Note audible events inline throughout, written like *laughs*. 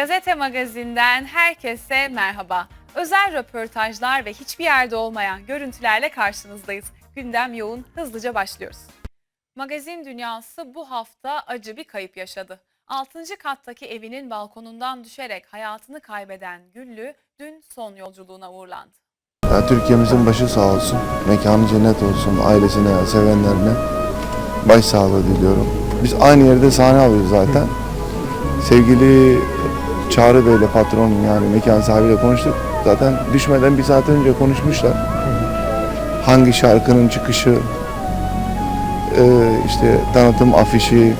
Gazete Magazin'den herkese merhaba. Özel röportajlar ve hiçbir yerde olmayan görüntülerle karşınızdayız. Gündem yoğun, hızlıca başlıyoruz. Magazin dünyası bu hafta acı bir kayıp yaşadı. 6. kattaki evinin balkonundan düşerek hayatını kaybeden Güllü dün son yolculuğuna uğurlandı. Ya Türkiye'mizin başı sağ olsun. Mekanı cennet olsun. Ailesine, sevenlerine başsağlığı diliyorum. Biz aynı yerde sahne alıyoruz zaten. Sevgili Çağrı Bey'le patronum yani mekan sahibiyle konuştuk. Zaten düşmeden bir saat önce konuşmuşlar. Hangi şarkının çıkışı, e, işte tanıtım afişi,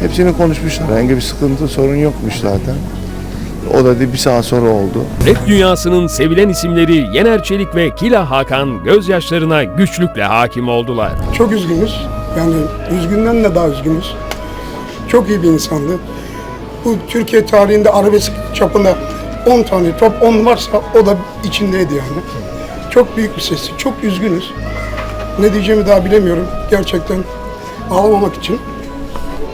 hepsini konuşmuşlar. Herhangi bir sıkıntı, sorun yokmuş zaten. O da bir saat sonra oldu. Rap dünyasının sevilen isimleri Yener Çelik ve Kila Hakan gözyaşlarına güçlükle hakim oldular. Çok üzgünüz. Yani üzgünden de daha üzgünüz. Çok iyi bir insandı. Bu Türkiye tarihinde arabesk çapında 10 tane top 10 varsa o da içindeydi yani. Çok büyük bir sesti. Çok üzgünüz. Ne diyeceğimi daha bilemiyorum. Gerçekten ağlamamak için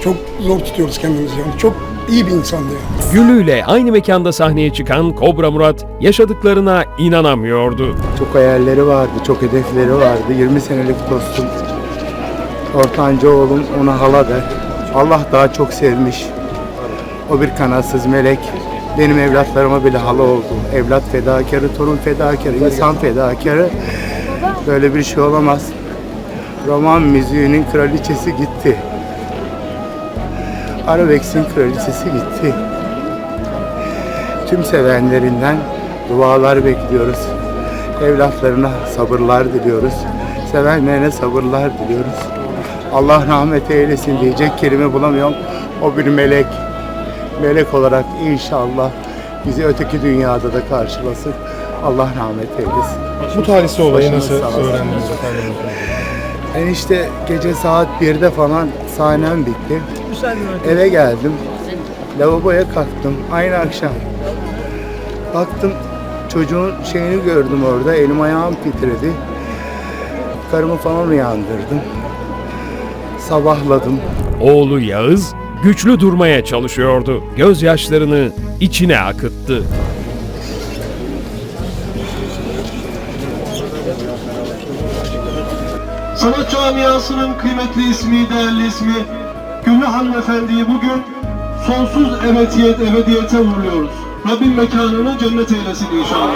çok zor tutuyoruz kendimizi yani. Çok iyi bir insandı yani. Güllü ile aynı mekanda sahneye çıkan Kobra Murat yaşadıklarına inanamıyordu. Çok hayalleri vardı, çok hedefleri vardı. 20 senelik dostum. Ortanca oğlum ona hala der. Allah daha çok sevmiş. O bir kanatsız melek. Benim evlatlarıma bile hala oldu. Evlat fedakarı, torun fedakarı, insan fedakarı. Böyle bir şey olamaz. Roman müziğinin kraliçesi gitti. Arabex'in kraliçesi gitti. Tüm sevenlerinden dualar bekliyoruz. Evlatlarına sabırlar diliyoruz. Sevenlerine sabırlar diliyoruz. Allah rahmet eylesin diyecek kelime bulamıyorum. O bir melek. Melek olarak inşallah bizi öteki dünyada da karşılasın. Allah rahmet eylesin. Bu talihsiz olayı nasıl öğrendiniz efendim? Enişte gece saat 1'de falan sahnem bitti. Eve geldim. Lavaboya kalktım. Aynı akşam. Baktım çocuğun şeyini gördüm orada. Elim ayağım titredi. Karımı falan uyandırdım. Sabahladım. Oğlu Yağız güçlü durmaya çalışıyordu. Gözyaşlarını içine akıttı. Sanat camiasının kıymetli ismi, değerli ismi Güllü Hanımefendi'yi bugün sonsuz ebediyet, ebediyete uğurluyoruz. Rabbim mekanını cennet eylesin inşallah.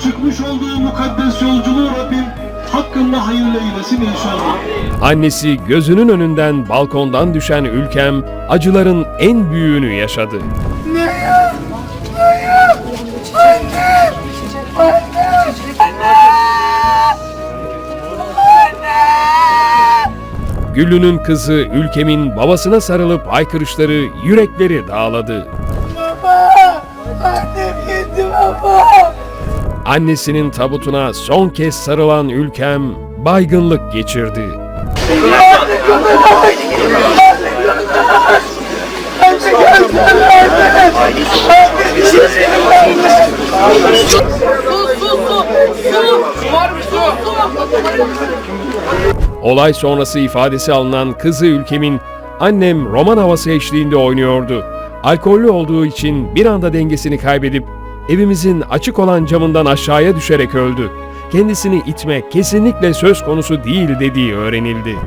Çıkmış olduğu mukaddes yolculuğu Rabbim hakkında hayırlı eylesin inşallah. Annesi gözünün önünden balkondan düşen ülkem acıların en büyüğünü yaşadı. Güllü'nün kızı Ülkem'in babasına sarılıp aykırışları yürekleri dağladı. Annesinin tabutuna son kez sarılan Ülkem baygınlık geçirdi. Olay sonrası ifadesi alınan kızı Ülkem'in annem roman havası eşliğinde oynuyordu. Alkollü olduğu için bir anda dengesini kaybedip evimizin açık olan camından aşağıya düşerek öldü. Kendisini itme kesinlikle söz konusu değil dediği öğrenildi.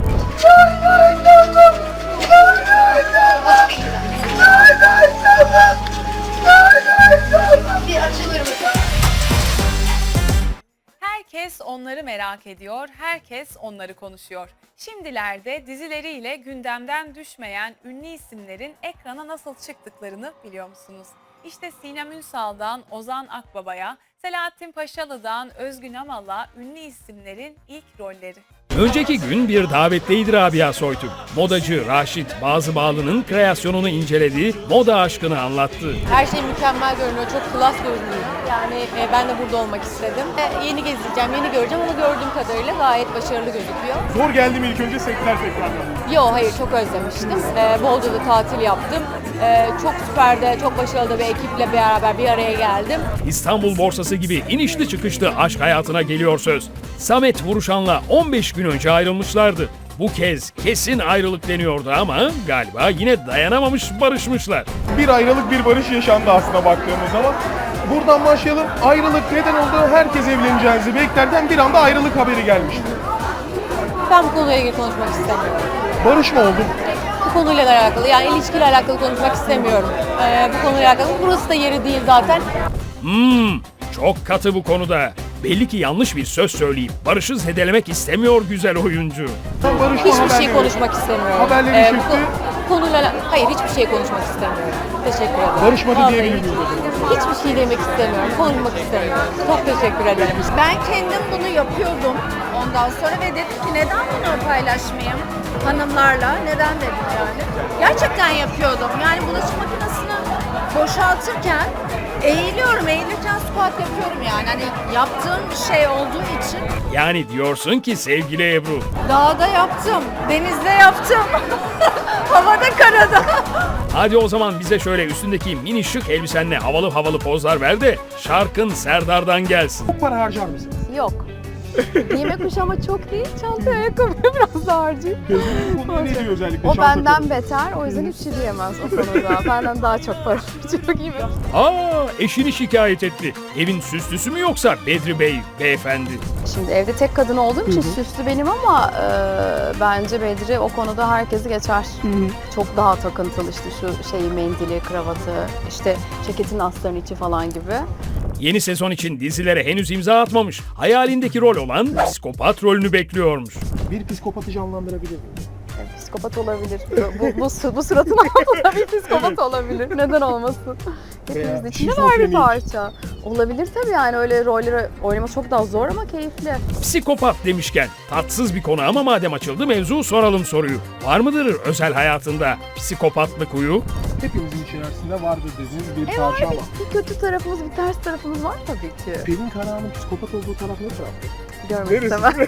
Herkes onları merak ediyor, herkes onları konuşuyor. Şimdilerde dizileriyle gündemden düşmeyen ünlü isimlerin ekrana nasıl çıktıklarını biliyor musunuz? İşte Sinem Ünsal'dan Ozan Akbaba'ya, Selahattin Paşalı'dan Özgün Amal'a ünlü isimlerin ilk rolleri. Önceki gün bir davetliydi Rabia Soytürk. Modacı Raşit Bazıbağlı'nın kreasyonunu inceledi, moda aşkını anlattı. Her şey mükemmel görünüyor, çok klas görünüyor. Yani e, ben de burada olmak istedim. E, yeni gezeceğim, yeni göreceğim ama gördüğüm kadarıyla gayet başarılı gözüküyor. Zor geldi mi ilk önce setler tekrardan? Yo hayır çok özlemiştim. E, bolca da tatil yaptım. E, çok süper de, çok başarılı da bir ekiple beraber bir araya geldim. İstanbul borsası gibi inişli çıkışlı aşk hayatına geliyor söz. Samet Vuruşan'la 15 gün önce ayrılmışlardı. Bu kez kesin ayrılık deniyordu ama galiba yine dayanamamış barışmışlar. Bir ayrılık bir barış yaşandı aslında baktığımız zaman. Buradan başlayalım. Ayrılık neden oldu? Herkes evleneceğinizi beklerken bir anda ayrılık haberi gelmişti. Ben bu konuyla ilgili konuşmak istemiyorum. Barış mı oldu? Bu konuyla alakalı yani ilişkiyle alakalı konuşmak istemiyorum. Ee, bu konuyla alakalı. Burası da yeri değil zaten. Hmm, çok katı bu konuda. Belli ki yanlış bir söz söyleyip barışı zedelemek istemiyor güzel oyuncu. Barış Hiçbir şey konuşmak istemiyorum. Haberleri bu, çıktı. bu konuyla hayır hiçbir şey konuşmak istemiyorum. Teşekkür ederim. Barışmadı Vallahi diyebilir hiç- zaman? Hiçbir şey demek istemiyorum. Konuşmak istemiyorum. Çok teşekkür ederim. Ben kendim bunu yapıyordum ondan sonra ve dedim ki neden bunu paylaşmayayım hanımlarla? Neden dedim yani. Gerçekten yapıyordum. Yani bulaşık makinesini boşaltırken eğiliyorum. Eğilirken squat yapıyorum yani. Hani yaptığım bir şey olduğu için Yani diyorsun ki sevgili Ebru, dağda yaptım, denizde yaptım, *laughs* havada karada. hadi o zaman bize şöyle üstündeki mini şık elbisenle havalı havalı pozlar ver de şarkın Serdar'dan gelsin. Çok para harcar mısınız? Yok. *laughs* Giyme kuşama çok değil. Çanta ayakkabı *laughs* biraz daha harcayayım. Konuda ne diyor özellikle? O şans benden beter. O yüzden hiç şey diyemez o konuda. *laughs* Benden daha çok para harcıyor gibi. Aa, eşini şikayet etti. Evin süslüsü mü yoksa Bedri Bey, beyefendi? Şimdi evde tek kadın olduğum için süslü benim ama e, bence Bedri o konuda herkesi geçer. Çok daha takıntılı işte şu şeyi mendili, kravatı, işte ceketin astarın içi falan gibi. Yeni sezon için dizilere henüz imza atmamış. Hayalindeki rol olan psikopat rolünü bekliyormuş. Bir psikopatı canlandırabilir miyim? Psikopat olabilir. Bu, bu, bu, bu suratın *laughs* altında bir psikopat olabilir. Neden olmasın? Hepimizin içinde var bir parça. Olabilir tabii yani öyle rolleri oynamak çok daha zor ama keyifli. Psikopat demişken tatsız bir konu ama madem açıldı mevzu soralım soruyu. Var mıdır özel hayatında psikopatlık huyu? Hepimizin içerisinde vardır dediğiniz bir E parça var ama. bir, bir kötü tarafımız, bir ters tarafımız var tabii ki. Pelin Karahan'ın psikopat olduğu taraf ne taraf? Görmek Neresi? istemem.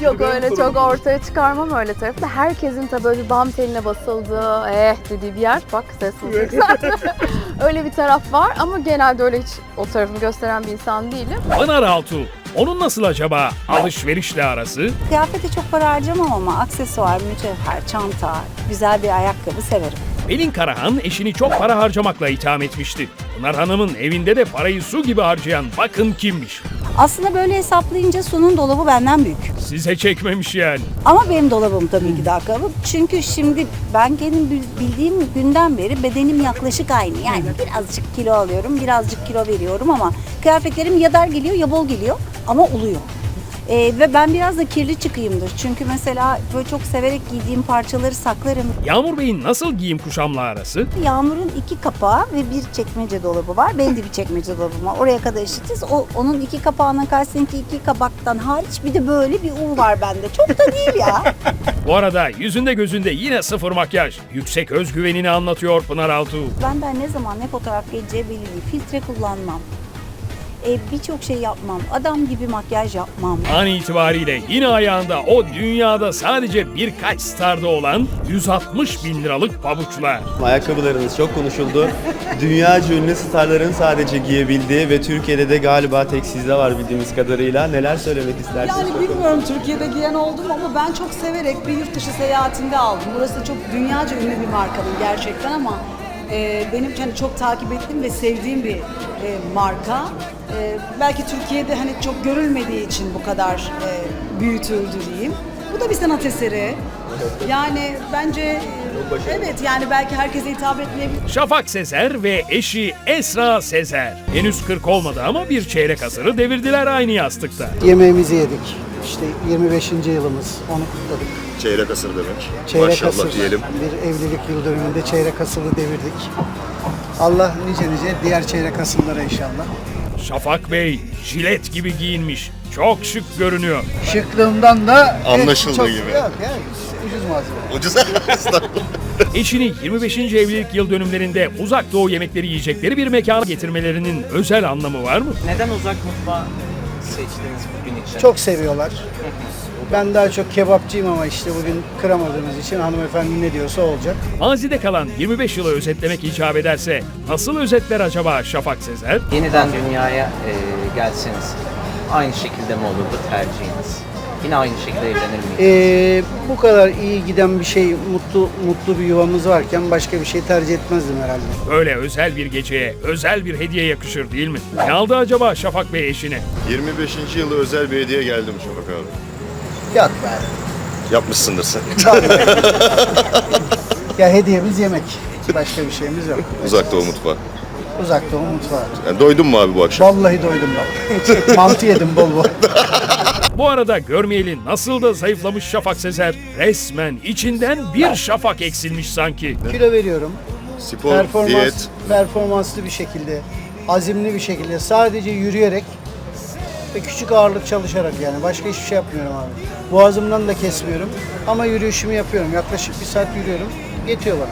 *laughs* *laughs* Yok öyle çok ortaya çıkarmam öyle tarafta. Herkesin tabii böyle bir bam teline basıldığı, eh dediği bir yer. Bak ses yükseldi. *laughs* öyle bir taraf var ama genelde öyle hiç o tarafımı gösteren bir insan değilim. Pınar Altuğ. Onun nasıl acaba alışverişle arası? Kıyafete çok para harcamam ama aksesuar, mücevher, çanta, güzel bir ayakkabı severim. Pelin Karahan eşini çok para harcamakla itham etmişti. Pınar Hanım'ın evinde de parayı su gibi harcayan bakın kimmiş. Aslında böyle hesaplayınca Su'nun dolabı benden büyük. Size çekmemiş yani. Ama benim dolabım tabii ki daha kalabalık. Çünkü şimdi ben kendim bil- bildiğim günden beri bedenim yaklaşık aynı. Yani birazcık kilo alıyorum, birazcık kilo veriyorum ama kıyafetlerim ya dar geliyor ya bol geliyor ama oluyor. Ee, ve ben biraz da kirli çıkayımdır. Çünkü mesela böyle çok severek giydiğim parçaları saklarım. Yağmur Bey'in nasıl giyim kuşamla arası? Yağmur'un iki kapağı ve bir çekmece dolabı var. Benim de bir çekmece dolabım var. Oraya kadar eşitiz. O, onun iki kapağından karşısındaki iki kabaktan hariç bir de böyle bir U var bende. Çok da değil ya. *laughs* Bu arada yüzünde gözünde yine sıfır makyaj. Yüksek özgüvenini anlatıyor Pınar Altuğ. Benden ne zaman ne fotoğraf geleceği belli değil. Filtre kullanmam. E, Birçok şey yapmam. Adam gibi makyaj yapmam. An itibariyle yine ayağında o dünyada sadece birkaç starda olan 160 bin liralık pabuçlar. Ayakkabılarınız çok konuşuldu. Dünyaca ünlü starların sadece giyebildiği ve Türkiye'de de galiba tek sizde var bildiğimiz kadarıyla. Neler söylemek istersiniz? Yani bilmiyorum Türkiye'de giyen oldum ama ben çok severek bir yurt dışı seyahatinde aldım. Burası çok dünyaca ünlü bir markanın gerçekten ama e, benim hani çok takip ettiğim ve sevdiğim bir e, marka. E, belki Türkiye'de hani çok görülmediği için bu kadar e, büyütüldü diyeyim. Bu da bir sanat eseri. Yani bence e, evet yani belki herkese hitap etmeyebilir. Şafak Sezer ve eşi Esra Sezer. Henüz 40 olmadı ama bir çeyrek asırı devirdiler aynı yastıkta. Yemeğimizi yedik. İşte 25. yılımız onu kutladık. Çeyrek asır demek. Çeyrek asır bir evlilik yıl dönümünde çeyrek asırı devirdik. Allah nice nice diğer çeyrek asırlara inşallah. Şafak Bey jilet gibi giyinmiş. Çok şık görünüyor. Şıklığımdan da Anlaşıldığı çok- gibi. Yok ya ucuz malzeme. Ucuz. *laughs* Eşini 25. evlilik yıl dönümlerinde uzak doğu yemekleri yiyecekleri bir mekana getirmelerinin özel anlamı var mı? Neden uzak mutfağı seçtiniz bugün için? Çok seviyorlar. Ben daha çok kebapçıyım ama işte bugün kıramadığımız için hanımefendi ne diyorsa olacak. Mazide kalan 25 yılı özetlemek icap ederse nasıl özetler acaba Şafak Sezer? Yeniden dünyaya e, gelseniz aynı şekilde mi olurdu tercihiniz? yine aynı şekilde evlenir miydiniz? Ee, bu kadar iyi giden bir şey, mutlu mutlu bir yuvamız varken başka bir şey tercih etmezdim herhalde. Böyle özel bir geceye özel bir hediye yakışır değil mi? Ne aldı acaba Şafak Bey eşine? 25. yılı özel bir hediye geldim Şafak abi. Yok be. Yapmışsındır sen. Ya hediyemiz yemek. Başka bir şeyimiz yok. Uzak Doğu mutfağı. Uzak doğu mutfağı. Yani doydun mu abi bu akşam? Vallahi doydum bak. *laughs* Mantı yedim bol bol. Bu arada görmeyeli nasıl da zayıflamış Şafak Sezer. Resmen içinden bir şafak eksilmiş sanki. Kilo veriyorum. Spor, Performans, diyet. performanslı bir şekilde, azimli bir şekilde sadece yürüyerek ve küçük ağırlık çalışarak yani başka hiçbir şey yapmıyorum abi. Boğazımdan da kesmiyorum ama yürüyüşümü yapıyorum. Yaklaşık bir saat yürüyorum. Yetiyor bana.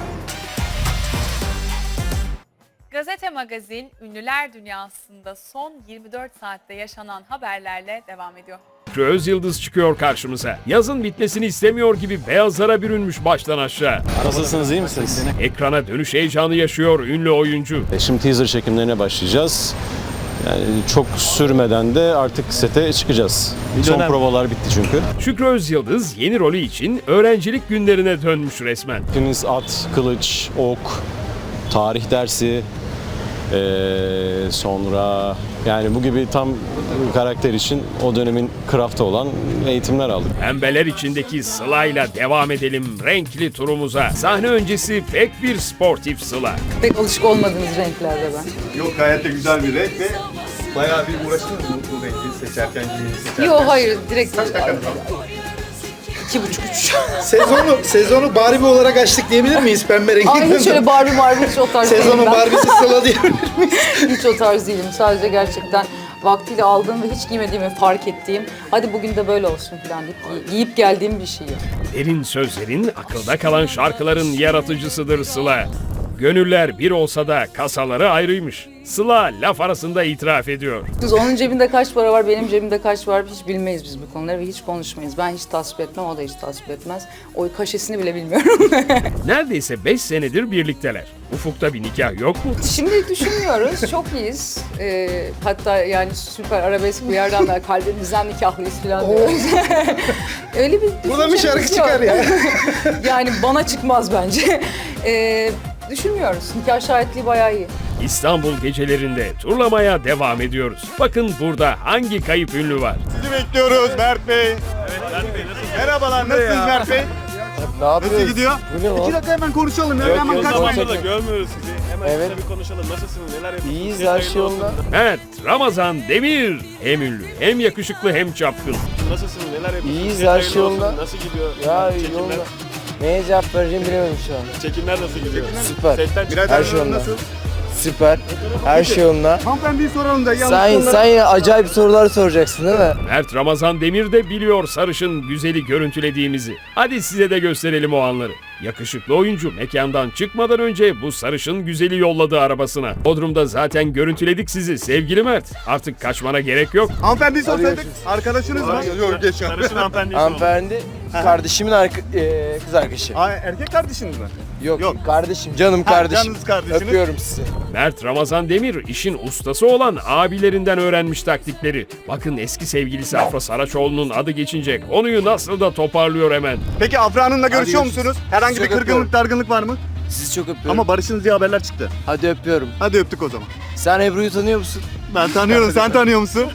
Gazete Magazin ünlüler dünyasında son 24 saatte yaşanan haberlerle devam ediyor. Şükrü Özyıldız çıkıyor karşımıza. Yazın bitmesini istemiyor gibi beyazlara bürünmüş baştan aşağı. Nasılsınız iyi misiniz? Ekrana dönüş heyecanı yaşıyor ünlü oyuncu. E, Şimdi teaser çekimlerine başlayacağız. Yani çok sürmeden de artık sete çıkacağız. Son dönem- provalar bitti çünkü. Şükrü Özyıldız yeni rolü için öğrencilik günlerine dönmüş resmen. Hepiniz at, kılıç, ok, tarih dersi, e, sonra yani bu gibi tam karakter için o dönemin craft'ı olan eğitimler aldık. Pembeler içindeki Sıla'yla devam edelim renkli turumuza. Sahne öncesi pek bir sportif Sıla. Pek alışık olmadığınız renklerde ben. Yok gayet de güzel bir renk ve bayağı bir uğraştınız mı bu renkli seçerken, giyini seçerken? Yok hayır direkt iki buçuk üç. Sezonu sezonu Barbie olarak açtık diyebilir miyiz pembe rengi? Ay hiç öyle Barbie Barbie hiç o tarz Sezonun değilim ben. Barbie'si Sıla diyebilir hiç o tarz değilim. Sadece gerçekten vaktiyle aldığım ve hiç giymediğimi fark ettiğim hadi bugün de böyle olsun falan deyip giy- giyip geldiğim bir şey. Derin sözlerin, akılda kalan şarkıların yaratıcısıdır Sıla. Gönüller bir olsa da kasaları ayrıymış. Sıla laf arasında itiraf ediyor. Kız onun cebinde kaç para var, benim cebimde kaç var hiç bilmeyiz biz bu konuları ve hiç konuşmayız. Ben hiç tasvip etmem, o da hiç tasvip etmez. O kaşesini bile bilmiyorum. *laughs* Neredeyse 5 senedir birlikteler. Ufukta bir nikah yok mu? Şimdi düşünmüyoruz, çok iyiyiz. Ee, hatta yani süper arabesk bir yerden de kalbimizden nikahlıyız falan diyoruz. *laughs* Öyle bir Buradan bir şarkı düşüncemiz yok. çıkar *laughs* ya. yani bana çıkmaz bence. Ee, düşünmüyoruz. Nikah şahitliği bayağı iyi. İstanbul gecelerinde turlamaya devam ediyoruz. Bakın burada hangi kayıp ünlü var? Sizi bekliyoruz Mert Bey. Merhabalar, nasılsınız Mert Bey? Ne yapıyoruz? Nasıl gidiyor? İki dakika hemen konuşalım. Yok, hemen yok, kaçmayın. zamanında görmüyoruz sizi. Hemen Evet. bir konuşalım. Nasılsınız? Neler yapıyorsunuz? İyiyiz her şey yolunda. Evet, Ramazan Demir. Hem ünlü, hem yakışıklı, hem çapkın. Nasılsınız? Neler yapıyorsunuz? İyiyiz, Size her şey olsun. yolunda. Nasıl gidiyor? Ya Çekimler- yolunda. Neye cevap vereceğimi bilemedim şu an. Çekimler nasıl gidiyor? Süper. Setten Her şey yolunda. Süper. Her şey yolunda. Hanımefendiyi soralım da yanlış Sen, sen yine acayip sorular soracaksın değil mi? Mert Ramazan Demir de biliyor sarışın güzeli görüntülediğimizi. Hadi size de gösterelim o anları. Yakışıklı oyuncu mekandan çıkmadan önce bu sarışın güzeli yolladı arabasına. Bodrum'da zaten görüntüledik sizi sevgili Mert. Artık kaçmana gerek yok. Hanımefendiyi sorsaydık. Arkadaşınız mı? Yok geç Sarışın hanımefendiyi soralım. Hanımefendi kardeşimin kız arkadaşı. Aa, erkek kardeşiniz mi? Yok, Yok. kardeşim, canım Ha, kardeşim. canınız kardeşiniz. Öpüyorum sizi. Mert Ramazan Demir işin ustası olan abilerinden öğrenmiş taktikleri. Bakın eski sevgilisi Afra Saraçoğlu'nun adı geçince konuyu nasıl da toparlıyor hemen. Peki Afra Hanım'la görüşüyor görüşürüz. musunuz? Herhangi bir Çok kırgınlık, öpüyorum. dargınlık var mı? Sizi çok öpüyorum. Ama barışınız diye haberler çıktı. Hadi öpüyorum. Hadi öptük o zaman. Sen Ebru'yu tanıyor musun? Ben tanıyorum, sen *laughs* tanıyor musun?